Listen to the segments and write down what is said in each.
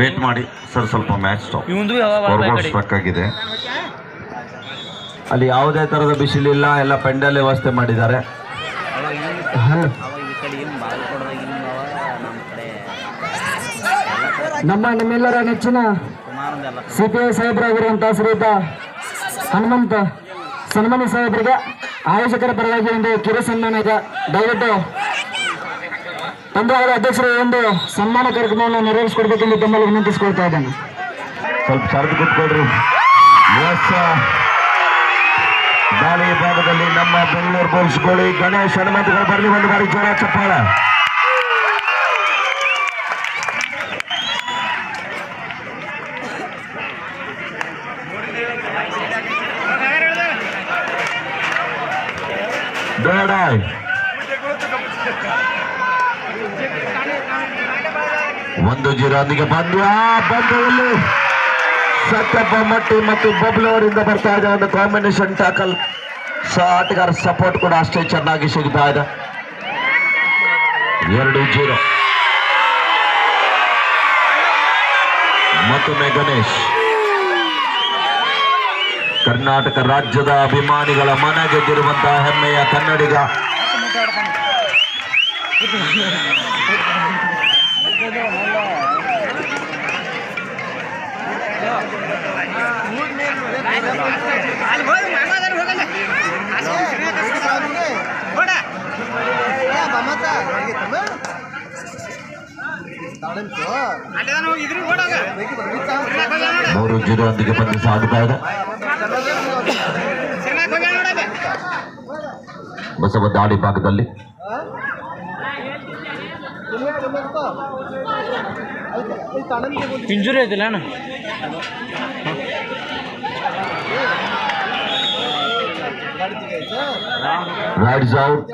Wait ಮಾಡಿ. Sir ಸ್ವಲ್ಪ match stop ಇವಂದು ಸ್ಟ್ರಕ್ ಆಗಿದೆ. ಅಲ್ಲಿ ಯಾವುದೇ ತರದ ಬಿಸಿಲಿಲ್ಲ ಎಲ್ಲ ಪೆಂಡಲ್ ವ್ಯವಸ್ಥೆ ಮಾಡಿದ್ದಾರೆ. ನಮ್ಮ ನಿಮ್ಮೆಲ್ಲರ ನೆಚ್ಚಿನ ಸಿ ಪಿ ಐ ಸಾಹೇಬರಾಗಿರುವಂತಹ ಶ್ರೀಯುತ ಹನುಮಂತ ಸನ್ಮಾನಿ ಸಾಹೇಬರಿಗೆ ಆಯೋಜಕರ ಪರವಾಗಿ ಒಂದು ಕಿರು ಸನ್ಮಾನ ಇದೆ ದಯವಿಟ್ಟು ಪಂದ್ಯಾವಳಿ ಅಧ್ಯಕ್ಷರು ಒಂದು ಸನ್ಮಾನ ಕಾರ್ಯಕ್ರಮವನ್ನು ನೆರವೇರಿಸಿಕೊಡ್ಬೇಕೆಂದು ತಮ್ಮಲ್ಲಿ ವಿನಂತಿಸಿಕೊಳ್ತಾ ಇದ್ದೇನೆ. ಸ್ವಲ್ಪ ಸರದು ಕೂತ್ಕೊಳ್ರಿ ದಾಳಿ ಭಾಗದಲ್ಲಿ ನಮ್ಮ ಬೆಂಗಳೂರು ಬುಲ್ಸ್ ಗೋಳಿ ಗಣೇಶ್ ಹನುಮಂತಗಳು ಬರಲಿ, ಒಂದು ಬಾರಿ ಜೋರ ಚಪ್ಪಾಳ. ಬೇಡಾಯ್ ಒಂದು ಬಂದು ಪಂದ್ಯ ಪಂದ್ಯದಲ್ಲಿ ಸತ್ಯಪ್ಪ ಮಟ್ಟಿ ಮತ್ತು ಬಬ್ಲು ಬರ್ತಾ ಇದೆ ಒಂದು ಕಾಂಬಿನೇಷನ್ ಟ್ಯಾಕಲ್ ಸೊ ಆಟಗಾರ ಸಪೋರ್ಟ್ ಕೂಡ ಅಷ್ಟೇ ಚೆನ್ನಾಗಿ ಸಿಗ್ತಾ ಇದೆ. ಎರಡು ಜೀರೋ. ಮತ್ತೊಮ್ಮೆ ಗಣೇಶ್. ಕರ್ನಾಟಕ ರಾಜ್ಯದ ಅಭಿಮಾನಿಗಳ ಮನ ಗೆದ್ದಿರುವಂತಹ ಹೆಮ್ಮೆಯ ಕನ್ನಡಿಗ. ಮೂರು ಜೀರೋ ಒಂದಿಗೆ ಪಂದ್ಯ ಸಾಗುತ್ತಾ ಇದೆ. ಬಸವ ದಾಳಿ ಭಾಗದಲ್ಲಿ ಇಂಜುರಿ ಐತಿಲ್ಲ ಅಣ್ಣ ರೈಡ್ಸ್ ಔಟ್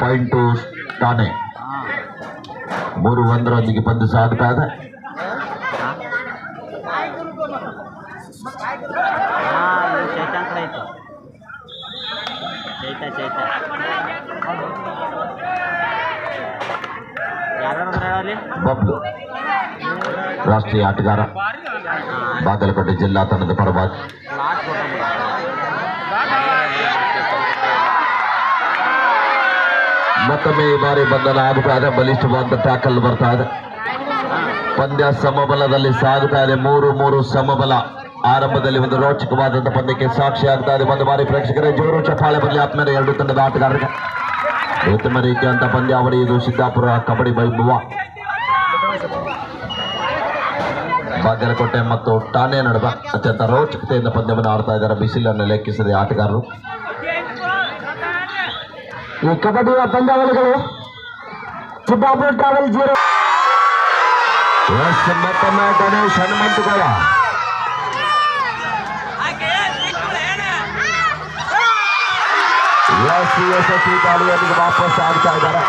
ಪಾಯಿಂಟ್ ಟು ಠಾಣೆ ಮೂರು ಒಂದರೊಂದಿಗೆ ಪಂದ್ಯ ಸಾಗುತ್ತಾ ಇದೆ ಚೈತಾನ್ ಕಡೆ ಇತ್ತು ಚೈತ ಚೈತ ಬಬ್ಲು ರಾಷ್ಟ್ರೀಯ ಆಟಗಾರ. ಬಾಗಲಕೋಟೆ ಜಿಲ್ಲಾ ತಂಡದ ಪರವಾಗಿ. ಮತ್ತೊಮ್ಮೆ ಈ ಬಾರಿ ಬಂಧನ ಆಗುತ್ತಾ ಇದೆ? ಬಲಿಷ್ಠವಾದ ಟ್ಯಾಕಲ್ ಬರ್ತಾ ಇದೆ. ಪಂದ್ಯ ಸಮಬಲದಲ್ಲಿ ಸಾಗುತ್ತಾ ಇದೆ. ಮೂರು ಮೂರು ಸಮಬಲ. ಆರಂಭದಲ್ಲಿ ಒಂದು ರೋಚಕವಾದಂತಹ ಪಂದ್ಯಕ್ಕೆ ಸಾಕ್ಷಿ ಆಗ್ತಾ ಇದೆ. ಒಂದು ಬಾರಿ ಪ್ರೇಕ್ಷಕರೇ, ಜೋರು ಚಪಾಳೆ ಬರಲಿ ಆತ್ಮೇಲೆ ಎರಡು ತಂಡದ ಆಟಗಾರರಿಗೆ. ಉತ್ತಮ ರೀತಿಯಂತ ಪಂದ್ಯಾವಳಿ ಇದು ಸಿದ್ದಾಪುರ ಕಬಡ್ಡಿ ವೈಭವ. ಬಾಗಲಕೋಟೆ ಮತ್ತು ಠಾಣೆ ನಡುವ ಅತ್ಯಂತ ರೋಚಕತೆಯಿಂದ ಪಂದ್ಯವನ್ನು ಆಡ್ತಾ ಇದ್ದಾರೆ ಬಿಸಿಲನ್ನು ಲೆಕ್ಕಿಸದೆ ಆಟಗಾರರು. ಈ ಕಬಡ್ಡಿಯ ಪಂದ್ಯಾವಳಿಗಳು ಸಿದ್ದಾಪುರ ಟ್ರಾವೆಲ್ ಜೀರೋ ಗಣೇಶ್ ಹನುಮಂತಗೌಡ ವಾಪಸ್ ಆಗ್ತಾ ಇದ್ದಾರೆ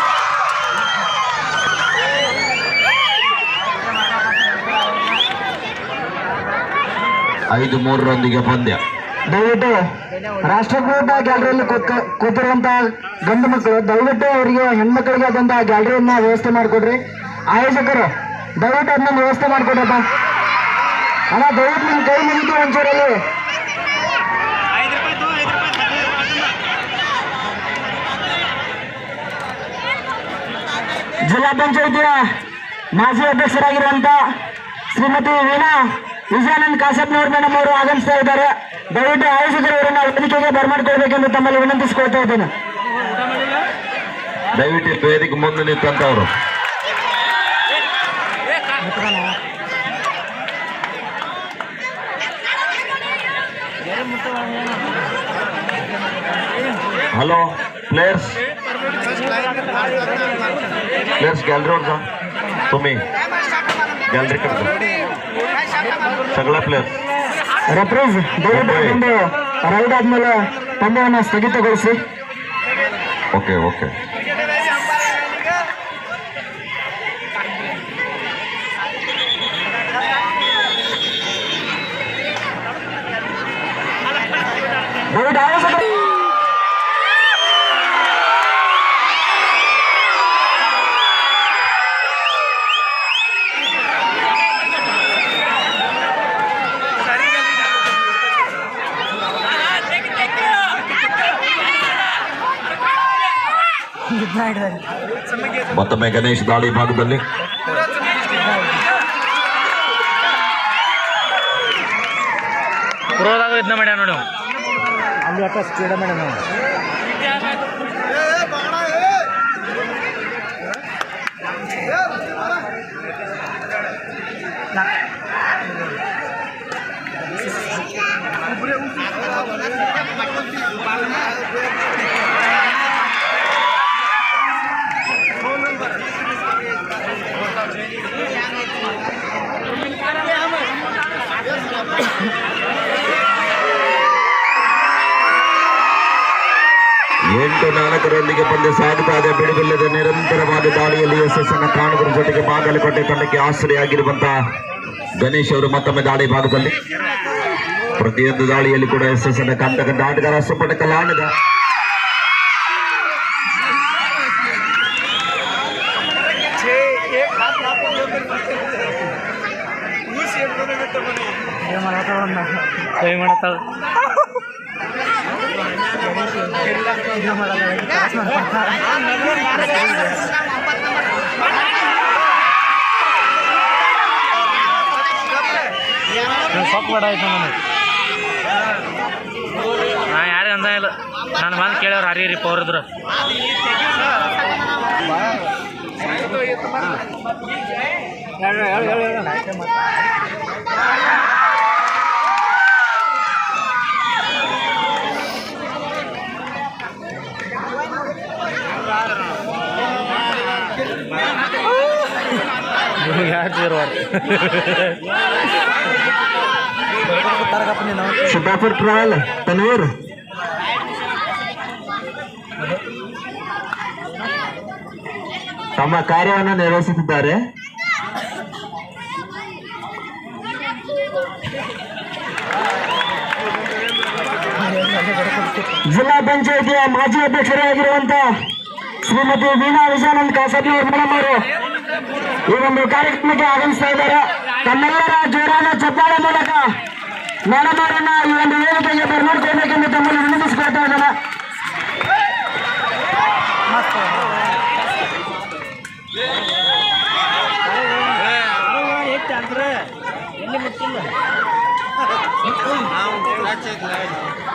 ಐದು ಮೂರರೊಂದಿಗೆ ಪಂದ್ಯ. ದಯವಿಟ್ಟು ರಾಷ್ಟ್ರಕೂಟ ಗ್ಯಾಲರಿಯಲ್ಲಿ ಕೂತಿರುವಂತಹ ಗಂಡು ಮಕ್ಕಳು, ದಯವಿಟ್ಟು ಅವರಿಗೆ ಹೆಣ್ಮಕ್ಳಿಗೆ ಆದಂತಹ ಗ್ಯಾಲರಿಯನ್ನ ವ್ಯವಸ್ಥೆ ಮಾಡಿಕೊಡ್ರಿ. ಆಯೋಜಕರು, ದಯವಿಟ್ಟು ಅದನ್ನ ವ್ಯವಸ್ಥೆ ಮಾಡಿಕೊಡ್ರಪ್ಪ ಅಣ್ಣ, ದಯವಿಟ್ಟು ನಿಮ್ಮ ಕೈ ಮುಗಿತು ಒಂಚೂರಲ್ಲಿ. ಜಿಲ್ಲಾ ಪಂಚಾಯಿತಿಯ ಮಾಜಿ ಅಧ್ಯಕ್ಷರಾಗಿರುವಂತ ಶ್ರೀಮತಿ ವೀಣಾ ವಿಜಯಾನಂದ್ ಕಾಸಪ್ನವ್ರ ಮೇಡಮ್ ಅವರು ಆಗಮಿಸ್ತಾ ಇದ್ದಾರೆ. ದಯವಿಟ್ಟು ಆಯೋಜಕರು ಇವರನ್ನ ವೇದಿಕೆಗೆ ಬರ್ಮಾಡ್ಕೊಳ್ಬೇಕೆಂದು ತಮ್ಮಲ್ಲಿ ವಿನಂತಿಸಿಕೊಳ್ತಾ ಇದ್ದೇನೆ. ದಯವಿಟ್ಟು ವೇದಿಕೆ ಮುಂದೆ ನಿಂತವರು ಹಲೋ ಪ್ಲೇಯರ್ಸ್ प्लेयर्स गॅलरीवर जा. तुम्ही. गॅलरी करता सगळा प्लेयर्स रेफरन्स देवबंद आज मला. पंधरा स्थगित करशील ओके ओके ಮತ್ತೊಮ್ಮೆ ಗಣೇಶ್ ದಾಳಿ ಭಾಗದಲ್ಲಿ ನೋಡಿ. ಅಲ್ಲಿ ಅಟ್ಟ ಸ್ಪೀಡ ಎಂಟು ನಾಲ್ಕರೊಂದಿಗೆ ಪಂದ್ಯ ಸಾಗುತ್ತಾ ಇದೆ. ಬಿಡುವಿಲ್ಲದೆ ನಿರಂತರವಾದ ದಾಳಿಯಲ್ಲಿ ಯಶಸ್ಸನ್ನು ಕಾಣುವುದರ ಜೊತೆಗೆ ಬಾಗಲಕೋಟೆ ತಂಡಕ್ಕೆ ಆಶ್ರಯಾಗಿರುವಂತಹ ಗಣೇಶ್ ಅವರು ಮತ್ತೊಮ್ಮೆ ದಾಳಿ ಭಾಗದಲ್ಲಿ. ಪ್ರತಿಯೊಂದು ದಾಳಿಯಲ್ಲಿ ಕೂಡ ಯಶಸ್ಸನ್ನು ಕಂಡಕ ಆಟಗಾರ ಸುಪಟ ಕಲಾಣದ ಕೈ ಮಾಡತ್ತಾಳ ಸೊಪ್ಪು ನನಗೆ. ನಾ ಯಾರೇ ಅಂದ ಇಲ್ಲ. ನಾನು ಬಂದು ಕೇಳೋರು ಹರಿ ಪವರ್ ಹೇಳ. ಸಿದ್ದಾಪುರ ಟ್ರಾವೆಲ್ ತನ್ವೀರ್ ತಮ್ಮ ಕಾರ್ಯವನ್ನು ನಿರ್ವಹಿಸುತ್ತಿದ್ದಾರೆ ಜಿಲ್ಲಾ ಪಂಚಾಯತಿಯ ಮಾಜಿ ಅಧ್ಯಕ್ಷರಾಗಿರುವಂತ ಶ್ರೀಮತಿ ವೀಣಾ ವಿಜಯಾನಂದ್ ಕಾಸಬಿ ಅವ್ರ ಮೇಡಮ್ ಅವರು. ಒಂದು ಕಾರ್ಯಕ್ರಮಕ್ಕೆ ಆಗಮಿಸ್ತಾ ಇದ್ದಾರೆ ತಮ್ಮೆಲ್ಲರ ಜೋರಾದ ಚಪ್ಪಾಳೆ ಮೂಲಕ ಮೇಡಮ್ ಅವರನ್ನ ಈ ಒಂದು ವೇದಿಕೆಗೆ ಬರ್ಮಾಡ್ಕೊಳ್ಬೇಕೆಂದು ತಮ್ಮಲ್ಲಿ ವಿನಂತಿಸಿಕೊಳ್ತಾ ಇದ್ದಾರೆ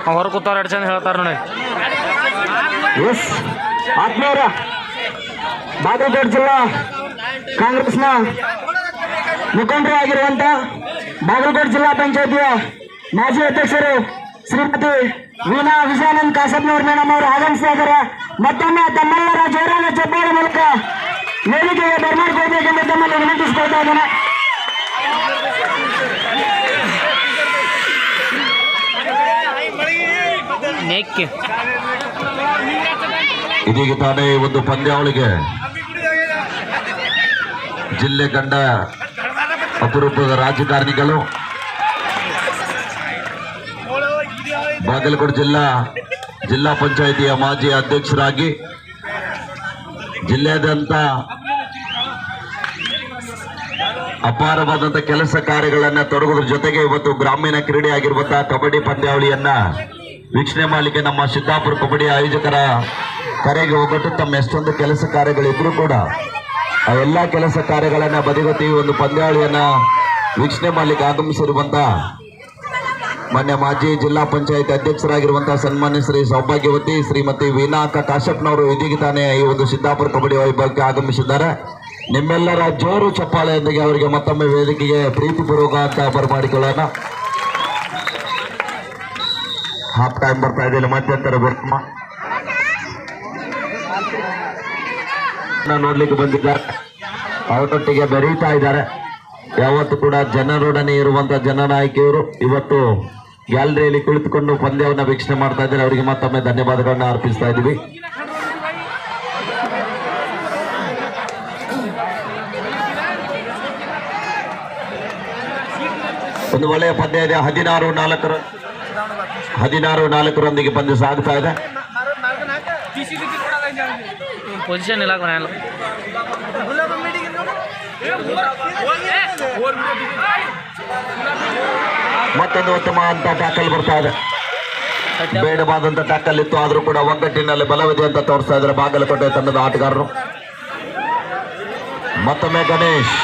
ಹೊರ ಕೂತವ್ರು ಎರಡು ಚಂದ ಹೇಳ್ತಾರ ನೋಡಿ ಎಸ್ ಆತ್ಮೀಯರ ಬಾಗಲಕೋಟೆ ಜಿಲ್ಲಾ ಕಾಂಗ್ರೆಸ್ನ ಮುಖಂಡರಾಗಿರುವಂತ ಬಾಗಲಕೋಟೆ ಜಿಲ್ಲಾ ಪಂಚಾಯತಿಯ ಮಾಜಿ ಅಧ್ಯಕ್ಷರು ಶ್ರೀಮತಿ ವೀಣಾ ವಿಜಯಾನಂದ್ ಕಾಸಬ್ನವ್ರ ಮೇಡಮ್ ಅವರು ಆಗಮಿಸಿದ್ದಾರೆ ಮತ್ತೊಮ್ಮೆ ತಮ್ಮೆಲ್ಲರ ಜೋರಾದ ಚಪ್ಪಾಳೆ ಮೂಲಕ ವೇದಿಕೆಗೆ ಬರ್ಮಾಡ್ಕೊಳ್ಬೇಕೆಂದು ತಮ್ಮಲ್ಲಿ ವಿನಂತಿಸಿಕೊಳ್ತಾ ಇದ್ದೇನೆ. ಇದೀಗ ತಾನೇ ಒಂದು ಪಂದ್ಯಾವಳಿಗೆ ಜಿಲ್ಲೆ ಕಂಡ ಅಪರೂಪದ ರಾಜಕಾರಣಿಗಳು. ಬಾಗಲಕೋಟೆ ಜಿಲ್ಲಾ ಜಿಲ್ಲಾ ಪಂಚಾಯಿತಿಯ ಮಾಜಿ ಅಧ್ಯಕ್ಷರಾಗಿ ಜಿಲ್ಲೆಯಾದ್ಯಂತ ಅಪಾರವಾದಂತ ಕೆಲಸ ಕಾರ್ಯಗಳನ್ನ ತೊಡಗುವುದ್ರ ಜೊತೆಗೆ ಇವತ್ತು ಗ್ರಾಮೀಣ ಕ್ರೀಡೆ ಆಗಿರುವಂತಹ ಕಬಡ್ಡಿ ಪಂದ್ಯಾವಳಿಯನ್ನ ವೀಕ್ಷಣೆ ಮಾಡಲಿಕ್ಕೆ ನಮ್ಮ ಸಿದ್ದಾಪುರ ಕಬಡ್ಡಿ ಆಯೋಜಕರ ಕರೆಗೆ ಹೋಗಟ್ಟು ತಮ್ಮ ಎಷ್ಟೊಂದು ಕೆಲಸ ಕಾರ್ಯಗಳಿದ್ರು ಕೂಡ ಆ ಎಲ್ಲ ಕೆಲಸ ಕಾರ್ಯಗಳನ್ನ ಬದಿಗೊತ್ತಿ ಒಂದು ಪಂದ್ಯಾವಳಿಯನ್ನ ವೀಕ್ಷಣೆ ಮಾಡಲಿಕ್ಕೆ ಆಗಮಿಸಿರುವಂತ ಮಾನ್ಯ ಮಾಜಿ ಜಿಲ್ಲಾ ಪಂಚಾಯತ್ ಅಧ್ಯಕ್ಷರಾಗಿರುವಂತಹ ಸನ್ಮಾನ್ಯ ಶ್ರೀ ಸೌಭಾಗ್ಯವತಿ, ಶ್ರೀಮತಿ ವೀನಾಕ ಅಕ್ಕ ಕಾಶ್ಯಪ್ನವರು ಇದೀಗ ತಾನೇ ಈ ಒಂದು ಸಿದ್ದಾಪುರ ಕಬಡ್ಡಿ ವೈಭವಕ್ಕೆ ಆಗಮಿಸಿದ್ದಾರೆ. ನಿಮ್ಮೆಲ್ಲರ ಜೋರು ಚಪ್ಪಾಳೆಯೊಂದಿಗೆ ಅವರಿಗೆ ಮತ್ತೊಮ್ಮೆ ವೇದಿಕೆಗೆ ಪ್ರೀತಿಪೂರ್ವಕ ಅಂತ ಬರಮಾಡಿಕೊಳ್ಳೋಣ ಹಾಫ್ ಟೈಮ್ ಬರ್ತಾ ಇದೆಯಲ್ಲ ಮಧ್ಯಂತರ ಬರ್ತಮ್ಮ ನೋಡ್ಲಿಕ್ಕೆ ಬಂದಿದ್ದಾರೆ ಅವರೊಟ್ಟಿಗೆ ಬೆರೀತಾ ಇದ್ದಾರೆ. ಯಾವತ್ತು ಕೂಡ ಜನರೊಡನೆ ಇರುವಂತ ಜನನಾಯಕಿಯವರು ಇವತ್ತು ಗ್ಯಾಲರಿಯಲ್ಲಿ ಕುಳಿತುಕೊಂಡು ಪಂದ್ಯವನ್ನ ವೀಕ್ಷಣೆ ಮಾಡ್ತಾ ಇದ್ದಾರೆ. ಅವರಿಗೆ ಮತ್ತೊಮ್ಮೆ ಧನ್ಯವಾದಗಳನ್ನ ಅರ್ಪಿಸ್ತಾ ಇದ್ದೀವಿ. ಒಂದು ಒಳ್ಳೆಯ ಪಂದ್ಯ ಇದೆ. ಹದಿನಾರು ನಾಲ್ಕರ ಹದಿನಾರು ನಾಲ್ಕರೊಂದಿಗೆ ಪಂದ್ಯ ಸಾಗ್ತಾ ಇದೆ. ಪೊಸಿಷನ್ ಇಲ್ಲ ಮನೆಯಲ್ಲ ಮತ್ತೊಂದು ಉತ್ತಮ ಅಂತ ಟ್ಯಾಕಲ್ ಬರ್ತಾ ಇದೆ. ಬೇಡವಾದಂತ ಟ್ಯಾಕಲ್ ಇತ್ತು, ಆದ್ರೂ ಕೂಡ ಒಗ್ಗಟ್ಟಿನಲ್ಲಿ ಬಲವಿದೆ ಅಂತ ತೋರಿಸ್ತಾ ಇದ್ದಾರೆ ಬಾಗಲಕೋಟೆ ತಂಡದ ಆಟಗಾರರು. ಮತ್ತೊಮ್ಮೆ ಗಣೇಶ್.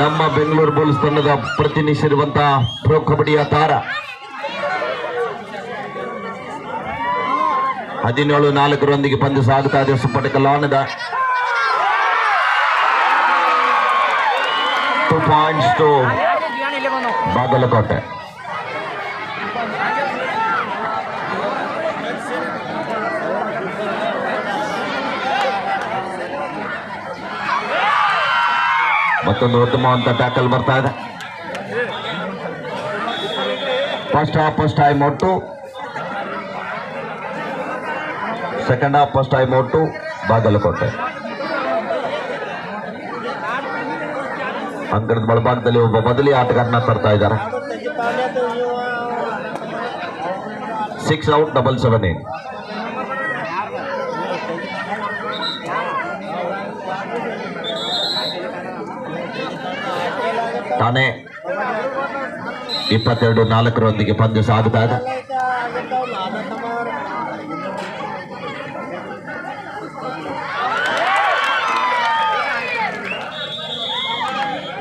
ನಮ್ಮ ಬೆಂಗಳೂರು ಬುಲ್ಸ್ ತಂಡದ ಪ್ರತಿನಿಧಿಸಿರುವಂತಹ ಪ್ರೊ ಕಬಡ್ಡಿಯ ತಾರ. ಹದಿನೇಳು ನಾಲ್ಕರೊಂದಿಗೆ ಪಂದ್ಯ ಸಾಗುತ್ತಾ ಇದೆ. ಸುಪಟಕ ಲಾನದ ಟು ಪಾಯಿಂಟ್ಸ್ ಟು ಬಾಗಲಕೋಟೆ. ಮತ್ತೊಂದು ಉತ್ತಮವಂತ ಟ್ಯಾಕಲ್ ಬರ್ತಾ ಇದೆ. First half first time out second half first time out Bagalkot ಅಂಕಣದ ಬಳಭಾಗದಲ್ಲಿ ಒಬ್ಬ ಬದಲಿ ಆಟಗಾರನ ತರ್ತಾ ಇದ್ದಾರೆ. ಸಿಕ್ಸ್ ಔಟ್ ಡಬಲ್ ಸೆವೆನ್ ಏನ್ ತಾನೇ ಇಪ್ಪತ್ತೆರಡು ನಾಲ್ಕರೊಂದಿಗೆ ಪಂದ್ಯ ಸಾಗುತ್ತಾ ಇದೆ.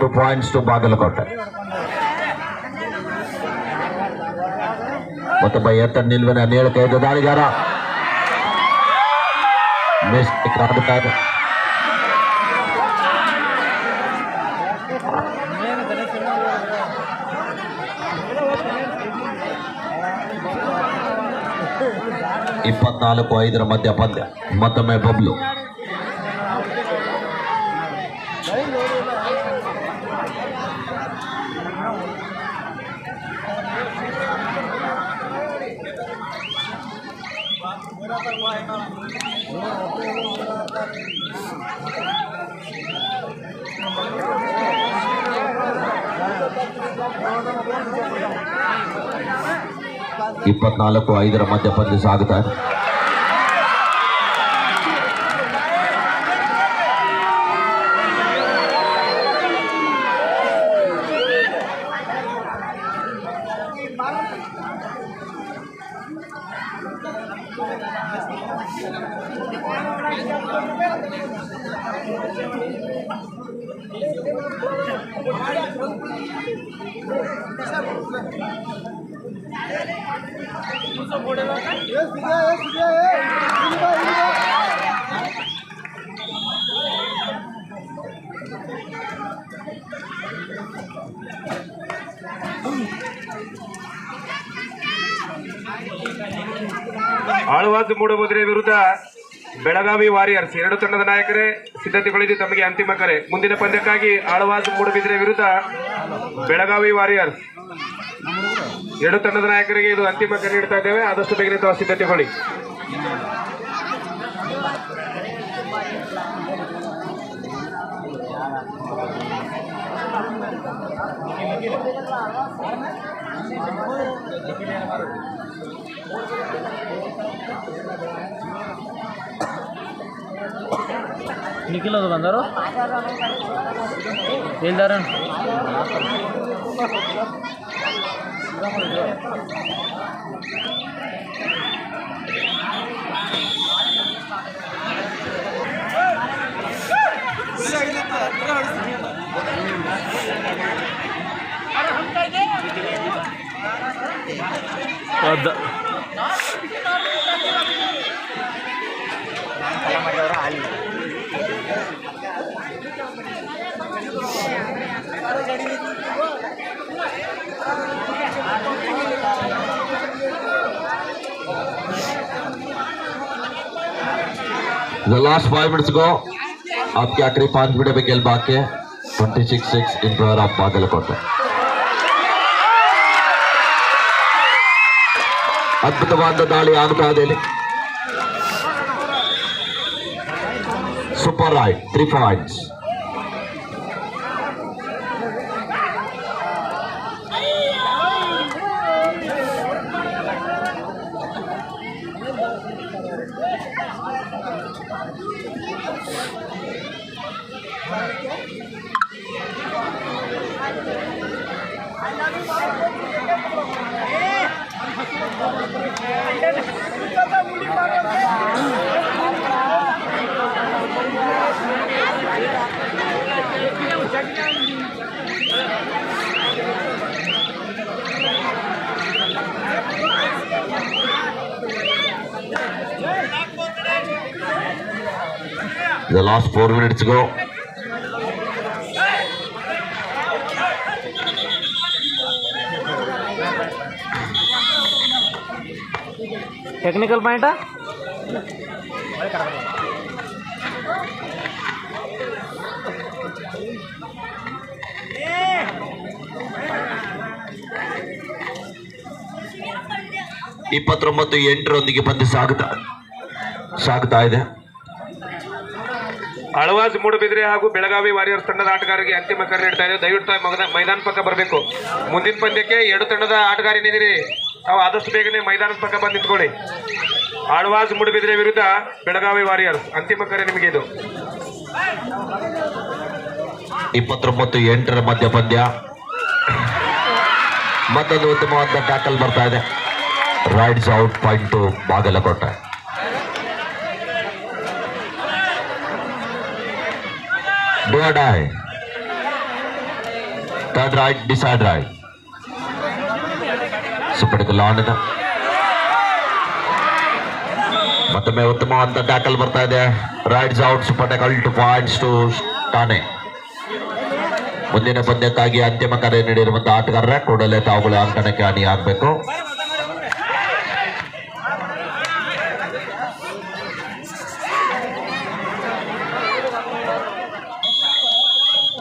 ಟು ಪಾಯಿಂಟ್ಸ್ ಟು ಬಾಗಲಕೋಟೆ ಮತ್ತೊಬ್ಬ ಎತ್ತ ನಿಲ್ವನ ನೇಳಕೈದು ದಾಳಿಗಾರ ಮಿಸ್ಟೇಕ್ ಆಗುತ್ತಾ ಇದೆ ಇಪ್ಪತ್ನಾಲ್ಕು ಐದರ ಮಧ್ಯ ಪಂದ್ಯ ಮತ್ತೊಮ್ಮೆ ಬಬ್ಲು ಇಪ್ಪತ್ನಾಲ್ಕು ಐದರ ಮಧ್ಯ ಪಂದ್ಯ ಸಾಗುತ್ತಾ. ಆಳ್ವಾಸ್ ಮೂಡಬಿದ್ರೆ ವಿರುದ್ಧ ಬೆಳಗಾವಿ ವಾರಿಯರ್ಸ್. ಎರಡು ತಂಡದ ನಾಯಕರೇ ಸಿದ್ಧತೆಗಳಿದ್ದು ತಮಗೆ ಅಂತಿಮ ಕರೆ. ಮುಂದಿನ ಪಂದ್ಯಕ್ಕಾಗಿ ಆಳ್ವಾಸ್ ಮೂಡಬಿದ್ರೆ ವಿರುದ್ಧ ಬೆಳಗಾವಿ ವಾರಿಯರ್ಸ್. ಎರಡು ತಂಡದ ನಾಯಕರಿಗೆ ಇದು ಅಂತಿಮ ಕರೆ ನೀಡ್ತಾ ಇದ್ದೇವೆ. ಆದಷ್ಟು ಬೇಗನೆ ತಾವು ಸಿದ್ಧತೆಗೊಳ್ಳಿ ನಿಖಿಲ್ ಅದು ಬಂದರು ಇಲ್ದಾರ ಅದ The last five minutes go. आपके आखिरी पाँच मिनट में खेल बाकी है ट्वेंटी सिक्स सिक्स इन पर प्रोवर ऑफ़ बागलकोट ಅದ್ಭುತವಾದ ದಾಳಿ ಆಗ್ತಾ देने ಇಲ್ಲಿ super right three The last four minutes go. Technical ಪಾಯಿಂಟಾ ಇಪ್ಪತ್ತೊಂಬತ್ತು ಎಂಟರೊಂದಿಗೆ ಪಂದ್ಯ ಸಾಗುತ್ತಾ ಸಾಗುತ್ತಾ ಇದೆ ಅಳವಾಜ್ ಮೂಡಬಿದ್ರೆ ಹಾಗೂ ಬೆಳಗಾವಿ ವಾರಿಯರ್ಸ್ ತಂಡದ ಆಟಗಾರರಿಗೆ ಅಂತಿಮ ಕರೆ ನೀಡ್ತಾ ಇದೆ. ದಯವಿಟ್ಟು ಮೈದಾನ ಪಕ್ಕ ಬರಬೇಕು. ಮುಂದಿನ ಪಂದ್ಯಕ್ಕೆ ಎರಡು ತಂಡದ ಆಟಗಾರನಿದ್ದೀರಿ ತಾವು ಆದಷ್ಟು ಬೇಗನೆ ಮೈದಾನದ ಪಕ್ಕ ಬಂದು ನಿಂತ್ಕೊಳ್ಳಿ. ಆಳ್ವಾಜ್ ಮೂಡಬಿದ್ರೆ ವಿರುದ್ಧ ಬೆಳಗಾವಿ ವಾರಿಯರ್ಸ್. ಅಂತಿಮ ಕರೆ ನಿಮಗೆ ಇದು. ಇಪ್ಪತ್ತೊಂಬತ್ತು ಎಂಟರ ಮಧ್ಯ ಪಂದ್ಯ. ಮತ್ತೊಂದು ಉತ್ತಮವಾದ ಟ್ಯಾಕಲ್ ಬರ್ತಾ ಇದೆ. Raids out point Bagalkot. Do die die. Right decide right right. ಲಾನ್ ಇದೆ ಮತ್ತೊಮ್ಮೆ ಉತ್ತಮವಾದಂತ ಟ್ಯಾಕಲ್ ಬರ್ತಾ ಇದೆ raids out super tackle two points to ತಾನೆ ಮುಂದಿನ ಪಂದ್ಯಕ್ಕಾಗಿ ಅಂತಿಮ ಕರೆ ನೀಡಿರುವಂತಹ ಆಟಗಾರರ ಕೂಡಲೇ ತಾವುಗಳ ಅಂಕಣಕ್ಕೆ ಹಾನಿ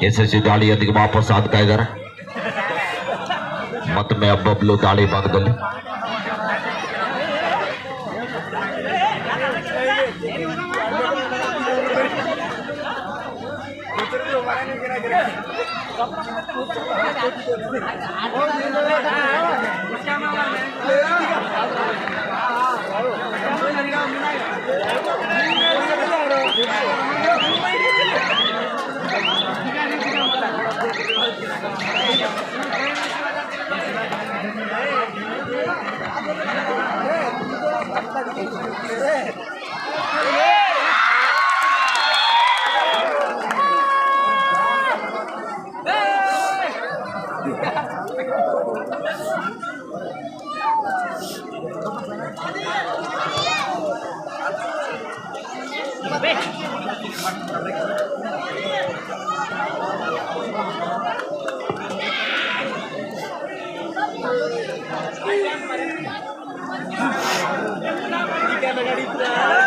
एसएससी दिख वापस आदार मत में अब अब दाड़ी पाक Vem! Sir.